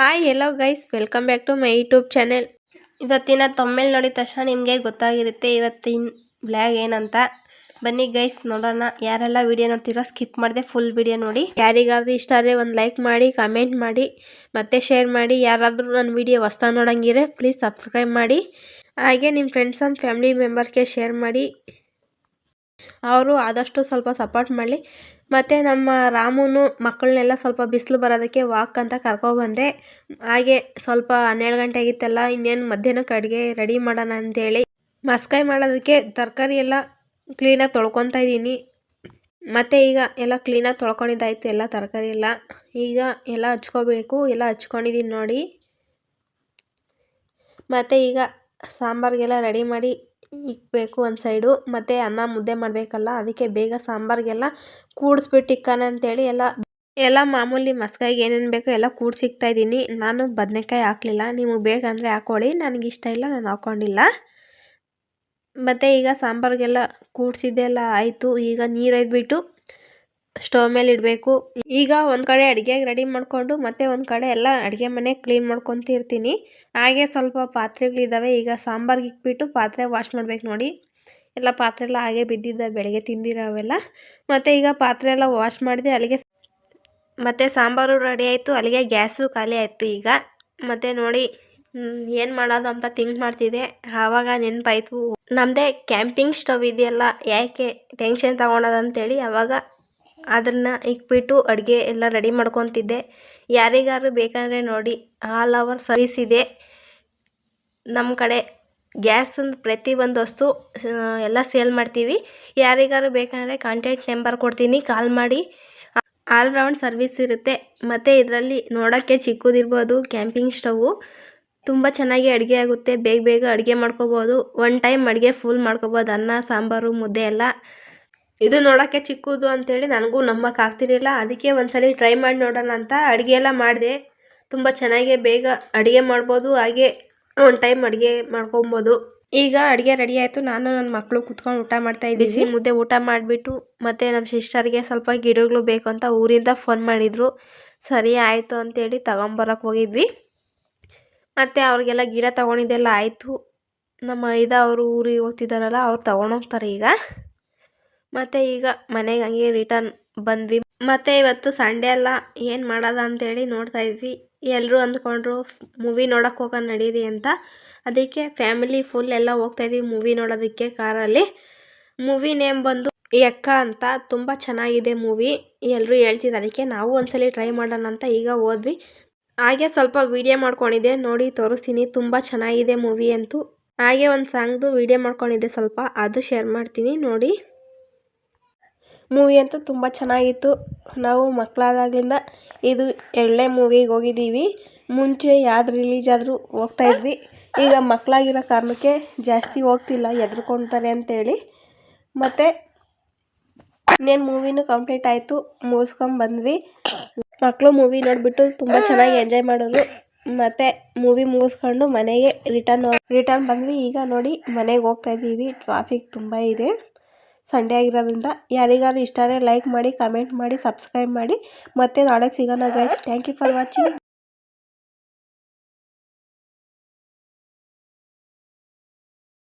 Hi hello guys welcome back to my YouTube channel ಇವತ್ತಿನ ತಮ್ಮೇಲೆ ನೋಡಿದ ತಕ್ಷಣ ನಿಮಗೆ ಗೊತ್ತಾಗಿರುತ್ತೆ ಇವತ್ತಿನ ಬ್ಲ್ಯಾಗ್ ಏನಂತ. ಬನ್ನಿ ಗೈಸ್ ನೋಡೋಣ. ಯಾರೆಲ್ಲ ವಿಡಿಯೋ ನೋಡ್ತೀರೋ ಸ್ಕಿಪ್ ಮಾಡಿದೆ ಫುಲ್ ವಿಡಿಯೋ ನೋಡಿ. ಯಾರಿಗಾದ್ರೂ ಇಷ್ಟ ಆದರೆ ಒಂದು ಲೈಕ್ ಮಾಡಿ ಕಮೆಂಟ್ ಮಾಡಿ, ಮತ್ತೆ ಶೇರ್ ಮಾಡಿ. ಯಾರಾದರೂ ನನ್ನ ವಿಡಿಯೋ ಹೊಸ್ತಾ ನೋಡೋಂಗಿದ್ರೆ ಪ್ಲೀಸ್ ಸಬ್ಸ್ಕ್ರೈಬ್ ಮಾಡಿ. ಹಾಗೆ ನಿಮ್ಮ ಫ್ರೆಂಡ್ಸ್ ಆ್ಯಂಡ್ ಫ್ಯಾಮಿಲಿ ಮೆಂಬರ್ಗೆ ಶೇರ್ ಮಾಡಿ. ಅವರು ಆದಷ್ಟು ಸ್ವಲ್ಪ ಸಪೋರ್ಟ್ ಮಾಡಲಿ. ಮತ್ತು ನಮ್ಮ ರಾಮುನು ಮಕ್ಕಳನ್ನೆಲ್ಲ ಸ್ವಲ್ಪ ಬಿಸಿಲು ಬರೋದಕ್ಕೆ ವಾಕ್ ಅಂತ ಕರ್ಕೊಬಂದೆ ಹಾಗೆ ಸ್ವಲ್ಪ ಹನ್ನೆರಡು ಗಂಟೆ ಆಗಿತ್ತಲ್ಲ, ಇನ್ನೇನು ಮಧ್ಯಾಹ್ನಕ್ಕೆ ಅಡುಗೆ ರೆಡಿ ಮಾಡೋಣ ಅಂತೇಳಿ. ಮಸ್ಕಾಯಿ ಮಾಡೋದಕ್ಕೆ ತರಕಾರಿ ಎಲ್ಲ ಕ್ಲೀನಾಗಿ ತೊಳ್ಕೊತಾ ಇದ್ದೀನಿ. ಮತ್ತು ಈಗ ಎಲ್ಲ ಕ್ಲೀನಾಗಿ ತೊಳ್ಕೊಂಡಿದ್ದಾಯ್ತು ಎಲ್ಲ ತರಕಾರಿ ಎಲ್ಲ. ಈಗ ಎಲ್ಲ ಹಚ್ಕೋಬೇಕು, ಎಲ್ಲ ಹಚ್ಕೊಂಡಿದ್ದೀನಿ ನೋಡಿ. ಮತ್ತು ಈಗ ಸಾಂಬಾರಿಗೆಲ್ಲ ರೆಡಿ ಮಾಡಿ ಇಕ್ಬೇಕು ಒಂದು ಸೈಡು ಮತ್ತು ಅನ್ನ ಮುದ್ದೆ ಮಾಡಬೇಕಲ್ಲ, ಅದಕ್ಕೆ ಬೇಗ ಸಾಂಬಾರಿಗೆಲ್ಲ ಕೂಡಿಸ್ಬಿಟ್ಟು ಇಕ್ಕಾನೆ ಅಂತೇಳಿ ಎಲ್ಲ ಎಲ್ಲ ಮಾಮೂಲಿ ಮಸ್ಕಾಯಿಗೆ ಏನೇನು ಬೇಕೋ ಎಲ್ಲ ಕೂಡ್ಸಿಕ್ತಾ ಇದ್ದೀನಿ. ನಾನು ಬದನೆಕಾಯಿ ಹಾಕಲಿಲ್ಲ. ನಿಮಗೆ ಬೇಕಂದರೆ ಹಾಕೊಳ್ಳಿ. ನನಗೆ ಇಷ್ಟ ಇಲ್ಲ, ನಾನು ಹಾಕ್ಕೊಂಡಿಲ್ಲ ಮತ್ತು ಈಗ ಸಾಂಬಾರಿಗೆಲ್ಲ ಕೂಡಿಸಿದ್ದೆಲ್ಲ ಆಯಿತು. ಈಗ ನೀರು ಒಯ್ದುಬಿಟ್ಟು ಸ್ಟವ್ ಮೇಲೆ ಇಡಬೇಕು. ಈಗ ಒಂದು ಕಡೆ ಅಡುಗೆಗೆ ರೆಡಿ ಮಾಡಿಕೊಂಡು ಮತ್ತೆ ಒಂದು ಕಡೆ ಎಲ್ಲ ಅಡುಗೆ ಮನೆ ಕ್ಲೀನ್ ಮಾಡ್ಕೊತಿರ್ತೀನಿ. ಹಾಗೆ ಸ್ವಲ್ಪ ಪಾತ್ರೆಗಳಿದ್ದಾವೆ ಈಗ ಸಾಂಬಾರ್ಗೆ ಇಕ್ಬಿಟ್ಟು ಪಾತ್ರೆ ವಾಶ್ ಮಾಡಬೇಕು ನೋಡಿ. ಎಲ್ಲ ಪಾತ್ರೆ ಎಲ್ಲ ಹಾಗೆ ಬಿದ್ದಿದ್ದ ಬೆಳಗ್ಗೆ ತಿಂದಿರೋವೆಲ್ಲ ಮತ್ತು ಈಗ ಪಾತ್ರೆ ಎಲ್ಲ ವಾಶ್ ಮಾಡಿದೆ ಅಲ್ಲಿಗೆ ಮತ್ತು ಸಾಂಬಾರು ರೆಡಿ ಆಯಿತು. ಅಲ್ಲಿಗೆ ಗ್ಯಾಸು ಖಾಲಿ ಆಯಿತು ಈಗ. ಮತ್ತು ನೋಡಿ ಏನು ಮಾಡೋದು ಅಂತ ಥಿಂಕ್ ಮಾಡ್ತಿದ್ದೆ. ಆವಾಗ ನೆನಪಾಯ್ತು. ನಮ್ಮದೇ ಕ್ಯಾಂಪಿಂಗ್ ಸ್ಟವ್ ಇದೆಯಲ್ಲ, ಯಾಕೆ ಟೆನ್ಷನ್ ತೊಗೊಳೋದಂತೇಳಿ ಆವಾಗ ಅದನ್ನು ಇಕ್ಬಿಟ್ಟು ಅಡುಗೆ ಎಲ್ಲ ರೆಡಿ ಮಾಡ್ಕೊತಿದ್ದೆ. ಯಾರಿಗಾದ್ರು ಬೇಕಂದರೆ ನೋಡಿ ಆಲ್ ಅವರ್ ಸರ್ವಿಸ್ ಇದೆ. ನಮ್ಮ ಕಡೆ ಗ್ಯಾಸಂದು ಪ್ರತಿಯೊಂದು ವಸ್ತು ಎಲ್ಲ ಸೇಲ್ ಮಾಡ್ತೀವಿ. ಯಾರಿಗಾದ್ರು ಬೇಕಂದರೆ ಕಾಂಟ್ಯಾಕ್ಟ್ ನಂಬರ್ ಕೊಡ್ತೀನಿ ಕಾಲ್ ಮಾಡಿ. ಆಲ್ರೌಂಡ್ ಸರ್ವಿಸ್ ಇರುತ್ತೆ. ಮತ್ತು ಇದರಲ್ಲಿ ನೋಡೋಕ್ಕೆ ಚಿಕ್ಕದಿರ್ಬೋದು ಕ್ಯಾಂಪಿಂಗ್ ಸ್ಟವ್ವು ತುಂಬ ಚೆನ್ನಾಗಿ ಅಡುಗೆ ಆಗುತ್ತೆ. ಬೇಗ ಬೇಗ ಅಡುಗೆ ಮಾಡ್ಕೋಬೋದು. ಒನ್ ಟೈಮ್ ಅಡುಗೆ ಫುಲ್ ಮಾಡ್ಕೋಬೋದು. ಅನ್ನ, ಸಾಂಬಾರು, ಮುದ್ದೆ ಎಲ್ಲ. ಇದು ನೋಡೋಕ್ಕೆ ಚಿಕ್ಕದು ಅಂಥೇಳಿ ನನಗೂ ಆಗ್ತಿರಲಿಲ್ಲ. ಅದಕ್ಕೆ ಒಂದ್ಸಲಿ ಟ್ರೈ ಮಾಡಿ ನೋಡೋಣ ಅಂತ ಅಡುಗೆ ಎಲ್ಲ ಮಾಡಿದೆ. ತುಂಬ ಚೆನ್ನಾಗೆ ಬೇಗ ಅಡುಗೆ ಮಾಡ್ಬೋದು, ಹಾಗೆ ಒಂದು ಟೈಮ್ ಅಡುಗೆ ಮಾಡ್ಕೊಬೋದು. ಈಗ ಅಡುಗೆ ರೆಡಿ ಆಯಿತು. ನಾನು ನನ್ನ ಮಕ್ಕಳು ಕುತ್ಕೊಂಡು ಊಟ ಮಾಡ್ತಾ ಇದ್ದೀವಿ. ಮುದ್ದೆ ಊಟ ಮಾಡಿಬಿಟ್ಟು ಮತ್ತು ನಮ್ಮ ಸಿಸ್ಟರ್ಗೆ ಸ್ವಲ್ಪ ಗಿಡಗಳು ಬೇಕು ಅಂತ ಊರಿಂದ ಫೋನ್ ಮಾಡಿದರು. ಸರಿ ಆಯಿತು ಅಂತೇಳಿ ತಗೊಂಬರೋಕೆ ಹೋಗಿದ್ವಿ. ಮತ್ತು ಅವ್ರಿಗೆಲ್ಲ ಗಿಡ ತೊಗೊಂಡಿದ್ದೆಲ್ಲ ಆಯಿತು. ನಮ್ಮ ಐದ ಅವರು ಊರಿಗೆ ಹೋಗ್ತಿದ್ದಾರಲ್ಲ, ಅವ್ರು ತೊಗೊಂಡೋಗ್ತಾರೆ ಈಗ. ಮತ್ತು ಈಗ ಮನೆಗೆ ಹಂಗೆ ರಿಟರ್ನ್ ಬಂದ್ವಿ. ಮತ್ತೆ ಇವತ್ತು ಸಂಡೇ ಅಲ್ಲ, ಏನು ಮಾಡೋದ ಅಂತೇಳಿ ನೋಡ್ತಾ ಇದ್ವಿ. ಎಲ್ಲರೂ ಅಂದ್ಕೊಂಡ್ರು ಮೂವಿ ನೋಡೋಕೆ ಹೋಗೋಣ ನಡೀರಿ ಅಂತ. ಅದಕ್ಕೆ ಫ್ಯಾಮಿಲಿ ಫುಲ್ ಎಲ್ಲ ಹೋಗ್ತಾ ಇದ್ವಿ ಮೂವಿ ನೋಡೋದಕ್ಕೆ ಕಾರಲ್ಲಿ ಮೂವಿ ನೇಮ್ ಬಂದು ಎಕ್ಕ ಅಂತ, ತುಂಬ ಚೆನ್ನಾಗಿದೆ ಮೂವಿ ಎಲ್ಲರೂ ಹೇಳ್ತಿದ್ರು, ಅದಕ್ಕೆ ನಾವು ಒಂದ್ಸಲಿ ಟ್ರೈ ಮಾಡೋಣ ಅಂತ ಈಗ ಹೋದ್ವಿ. ಹಾಗೆ ಸ್ವಲ್ಪ ವಿಡಿಯೋ ಮಾಡ್ಕೊಂಡಿದ್ದೆ, ನೋಡಿ ತೋರಿಸ್ತೀನಿ, ತುಂಬ ಚೆನ್ನಾಗಿದೆ ಮೂವಿ ಅಂತೂ. ಹಾಗೆ ಒಂದು ಸಾಂಗ್ದು ವಿಡಿಯೋ ಮಾಡ್ಕೊಂಡಿದ್ದೆ ಸ್ವಲ್ಪ, ಅದು ಶೇರ್ ಮಾಡ್ತೀನಿ, ನೋಡಿ. ಮೂವಿ ಅಂತೂ ತುಂಬ ಚೆನ್ನಾಗಿತ್ತು. ನಾವು ಮಕ್ಕಳಾದಾಗ್ಲಿಂದ ಇದು ಎರಡನೇ ಮೂವಿಗೆ ಹೋಗಿದ್ದೀವಿ. ಮುಂಚೆ ಯಾವ್ದು ರಿಲೀಸ್ ಆದರೂ ಹೋಗ್ತಾಯಿದ್ವಿ ಈಗ ಮಕ್ಕಳಾಗಿರೋ ಕಾರಣಕ್ಕೆ ಜಾಸ್ತಿ ಹೋಗ್ತಿಲ್ಲ ಹೆದ್ರ್ಕೊಳ್ತಾರೆ ಅಂತೇಳಿ. ಮತ್ತು ಇನ್ನೇನು ಮೂವಿನೂ ಕಂಪ್ಲೀಟ್ ಆಯಿತು ಮುಗಿಸ್ಕೊಂಬಂದ್ವಿ ಮಕ್ಕಳು ಮೂವಿ ನೋಡಿಬಿಟ್ಟು ತುಂಬ ಚೆನ್ನಾಗಿ ಎಂಜಾಯ್ ಮಾಡೋದು ಮತ್ತು ಮೂವಿ ಮುಗಿಸ್ಕೊಂಡು ಮನೆಗೆ ರಿಟರ್ನ್ ರಿಟರ್ನ್ ಬಂದ್ವಿ. ಈಗ ನೋಡಿ ಮನೆಗೆ ಹೋಗ್ತಾ ಇದ್ದೀವಿ. ಟ್ರಾಫಿಕ್ ತುಂಬ ಇದೆ. ಸಂಡೇ ಆಗಿರೋದ್ರಿಂದ ಯಾರಿಗಾದ್ರೂ ಇಷ್ಟ ಆದರೆ ಲೈಕ್ ಮಾಡಿ ಕಮೆಂಟ್ ಮಾಡಿ ಸಬ್ಸ್ಕ್ರೈಬ್ ಮಾಡಿ. ಮತ್ತೆ ನಾಳೆ ಸಿಗೋಣ guys thank you for watching